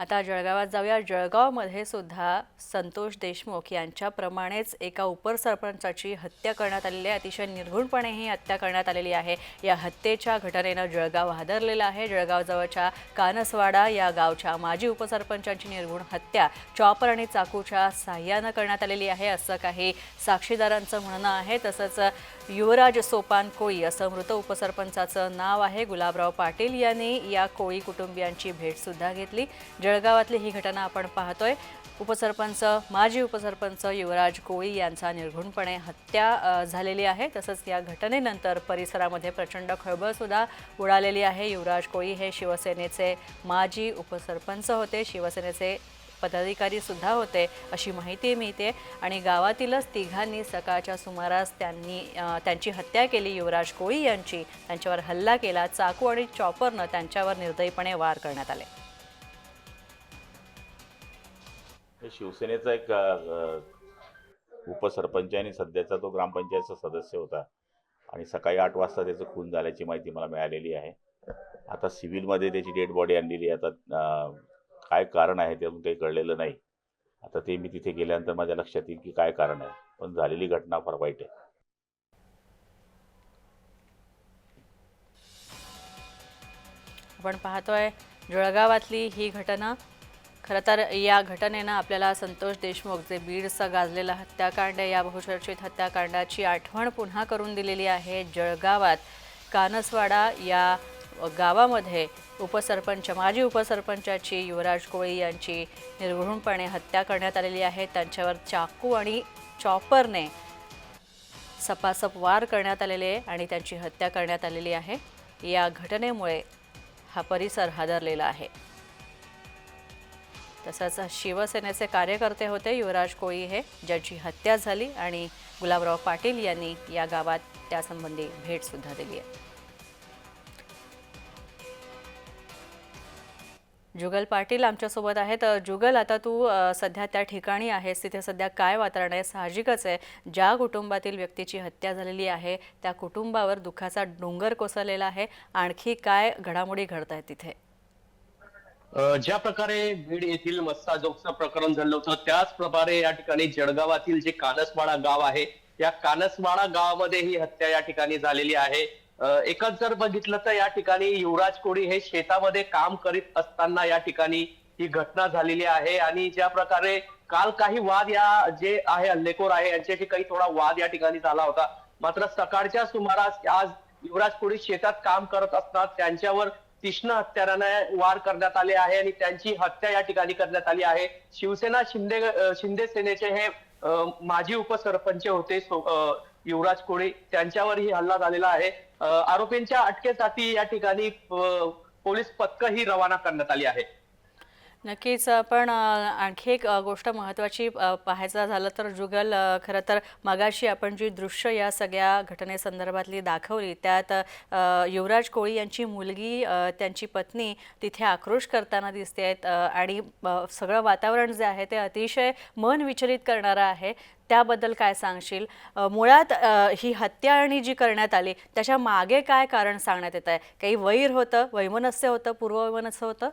आता जळगावात जाऊया. जळगावमध्ये सुद्धा संतोष देशमुख यांच्याप्रमाणेच एका उपसरपंचाची हत्या करण्यात आलेली आहे. अतिशय निर्घुणपणे ही हत्या करण्यात आलेली आहे. या हत्येच्या घटनेनं जळगाव हादरलेलं आहे. जळगावजवळच्या कानसवाडा या गावच्या माजी उपसरपंचांची निर्घुण हत्या चॉपर आणि चाकूच्या साह्यानं करण्यात आलेली आहे. असं काही साक्षीदारांचं म्हणणं आहे. तसंच युवराज सोपान कोळी असं मृत उपसरपंचाचं नाव आहे. गुलाबराव पाटील यांनी या कोळी कुटुंबियांची भेटसुद्धा घेतली. जळगावातली ही घटना आपण पाहतोय. उपसरपंच माजी उपसरपंच युवराज कोळी यांचा निर्घुणपणे हत्या झालेली आहे. तसंच या घटनेनंतर परिसरामध्ये प्रचंड खळबळसुद्धा उडालेली आहे. युवराज कोळी हे शिवसेनेचे माजी उपसरपंच होते. शिवसेनेचे पदाधिकारी सुद्धा होते अशी माहिती मिळते. आणि गावातीलच तिघांनी सकाळच्या सुमारास त्यांनी त्यांची हत्या केली. युवराज कोळी यांची त्यांच्यावर हल्ला केला. चाकू आणि चॉपरनं त्यांच्यावर निर्दयीपणे वार करण्यात आले. शिवसेनेचा एक उपसरपंच आणि सध्याचा तो ग्रामपंचायतचा सदस्य होता. आणि सकाळी आठ वाजता त्याचं खून झाल्याची माहिती मला मिळालेली आहे. आता सिव्हिलमध्ये त्याची डेड बॉडी आणलेली आहे. आता काय कारण आहे ते अजून काही कळलेलं नाही. आता ते मी तिथे गेल्यानंतर माझ्या लक्षात येईल की काय कारण आहे. पण झालेली घटना फार वाईट आहे. आपण पाहतोय जळगावातली ही घटना. खरं तर या घटनेनं आपल्याला संतोष देशमुख जे बीडचं गाजलेलं हत्याकांड या बहुचर्चित हत्याकांडाची आठवण पुन्हा करून दिलेली आहे जळगावात. कानसवाडा या गावामध्ये उपसरपंच माजी उपसरपंचाची युवराज कोळी यांची निर्घृणपणे हत्या करण्यात आलेली आहे. त्यांच्यावर चाकू आणि चॉपरने सपासप वार करण्यात आलेले आहे आणि त्यांची हत्या करण्यात आलेली आहे. या घटनेमुळे हा परिसर हादरलेला आहे. तसंच शिवसेनेचे कार्यकर्ते होते युवराज कोळी हे ज्यांची हत्या झाली आणि गुलाबराव पाटील यांनी या गावात त्यासंबंधी भेटसुद्धा दिली आहे. जुगल पाटील आमच्यासोबत आहेत. तर जुगल आता तू सध्या त्या ठिकाणी आहेस. तिथे सध्या काय वातावरण आहे? साहजिकच आहे. ज्या कुटुंबातील व्यक्तीची हत्या झालेली आहे त्या कुटुंबावर दुःखाचा डोंगर कोसळलेला आहे. आणखी काय घडामोडी घडत आहेत तिथे? ज्या प्रकारे बीड येथील मस्साजोगचं प्रकरण झालं होतं त्याच प्रकारे या ठिकाणी जळगावातील जे कानसवाडा गाव आहे या कानसवाडा गावामध्ये ही हत्या या ठिकाणी झालेली आहे. एकच जर बघितलं तर या ठिकाणी युवराज कोळी हे शेतामध्ये काम करीत असताना या ठिकाणी ही घटना झालेली आहे. आणि ज्या प्रकारे काल काही वाद या जे आहे हल्लेखोर आहे यांच्याशी काही थोडा वाद या ठिकाणी झाला होता. मात्र सकाळच्या सुमारास आज युवराज कोळी शेतात काम करत असतात. त्यांच्यावर तीक्ष्ण हत्याराने वार करण्यात आले आहे आणि त्यांची हत्या या ठिकाणी करण्यात आली आहे. शिवसेना शिंदे शिंदे सेनेचे हे माजी उपसरपंच होते सो- युवराज कोळी त्यांच्यावरही हल्ला झालेला आहे. आरोपींच्या अटकेसाठी या ठिकाणी पोलीस पथक ही रवाना करण्यात आली आहे. नक्कीच पण आणखी एक गोष्ट महत्त्वाची पाहायचं झालं तर जुगल खरं तर मगाशी आपण जी दृश्य या सगळ्या घटनेसंदर्भातली दाखवली त्यात युवराज कोळी यांची मुलगी त्यांची पत्नी तिथे आक्रोश करताना दिसते आहेत आणि सगळं वातावरण जे आहे ते अतिशय मन विचलित करणारं आहे. त्याबद्दल काय सांगशील? मुळात ही हत्या आणि जी करण्यात आली त्याच्यामागे काय कारण सांगण्यात येत आहे? काही वैर होतं वैमनस्य होतं पूर्ववैमनस्य होतं?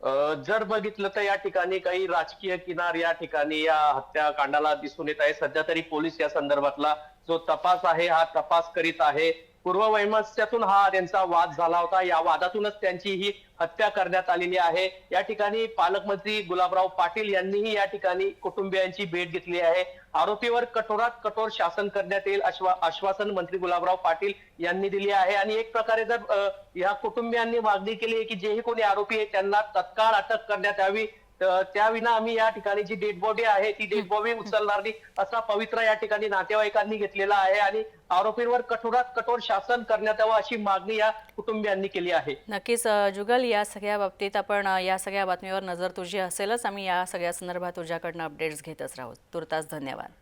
जर बघितलं तर या ठिकाणी काही राजकीय किनार या ठिकाणी या हत्याकांडाला दिसून येत आहे. सध्या तरी पोलीस या संदर्भातला जो तपास आहे हा तपास करीत आहे. पूर्ववैमनस्यातून हा त्यांचा वाद झाला होता. या वादातूनच त्यांची ही हत्या करण्यात आलेली आहे. या ठिकाणी पालकमंत्री गुलाबराव पाटील यांनीही या ठिकाणी कुटुंबियांची भेट घेतली आहे. आरोपीवर कठोरात कठोर शासन करण्यात येईल आश्वासन मंत्री गुलाबराव पाटील यांनी दिली आहे. आणि एक प्रकारे जर या कुटुंबियांनी मागणी केली आहे की जेही कोणी आरोपी आहे त्यांना तत्काळ अटक करण्यात यावी. त्याविना आम्ही या ठिकाणी जी डेड बॉडी आहे ती डेड बॉडी उचलणार नाही. असा पवित्रा या ठिकाणी नातेवाईकांनी घेतलेला आहे आणि आरोपींवर कठोरात कठोर शासन करण्यात यावं अशी मागणी या कुटुंबियांनी केली आहे. नक्कीच जुगल या सगळ्या बाबतीत आपण या सगळ्या बातमीवर नजर तुझी असेलच. आम्ही या सगळ्या संदर्भात तुझ्याकडनं अपडेट्स घेतच राहू. तुर्तास धन्यवाद.